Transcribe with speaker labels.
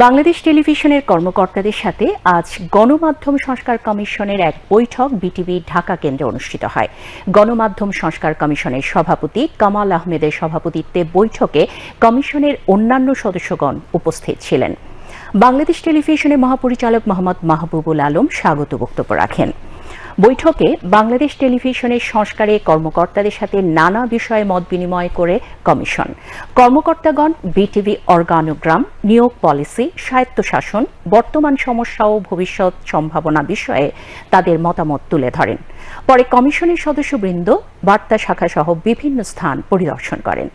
Speaker 1: বাংলাদেশ টেলিভিশনের কর্মকর্তাদের সাথে আজ গণমাধ্যম সংস্কার কমিশনের এক বৈঠক বিটিভি ঢাকা কেন্দ্রে অনুষ্ঠিত হয়। গণমাধ্যম সংস্কার কমিশনের সভাপতি কামাল আহমেদের সভাপতিত্বে বৈঠকে কমিশনের অন্যান্য সদস্যগণ উপস্থিত ছিলেন। বাংলাদেশ টেলিভিশনের মহাপরিচালক মোহাম্মদ মাহবুবুল আলম স্বাগত বক্তব্য রাখেন। বৈঠকে বাংলাদেশ টেলিভিশনের সংস্কারে কর্মকর্তাদের সাথে নানা বিষয়ে মত বিনিময় করে কমিশন। কর্মকর্তাগণ বিটিভি অর্গানোগ্রাম, নিয়োগ পলিসি, স্বায়ত্তশাসন, বর্তমান সমস্যা ও ভবিষ্যৎ সম্ভাবনা বিষয়ে তাদের মতামত তুলে ধরেন। পরে কমিশনের সদস্যবৃন্দ বার্তা শাখা সহ বিভিন্ন স্থান পরিদর্শন করেন।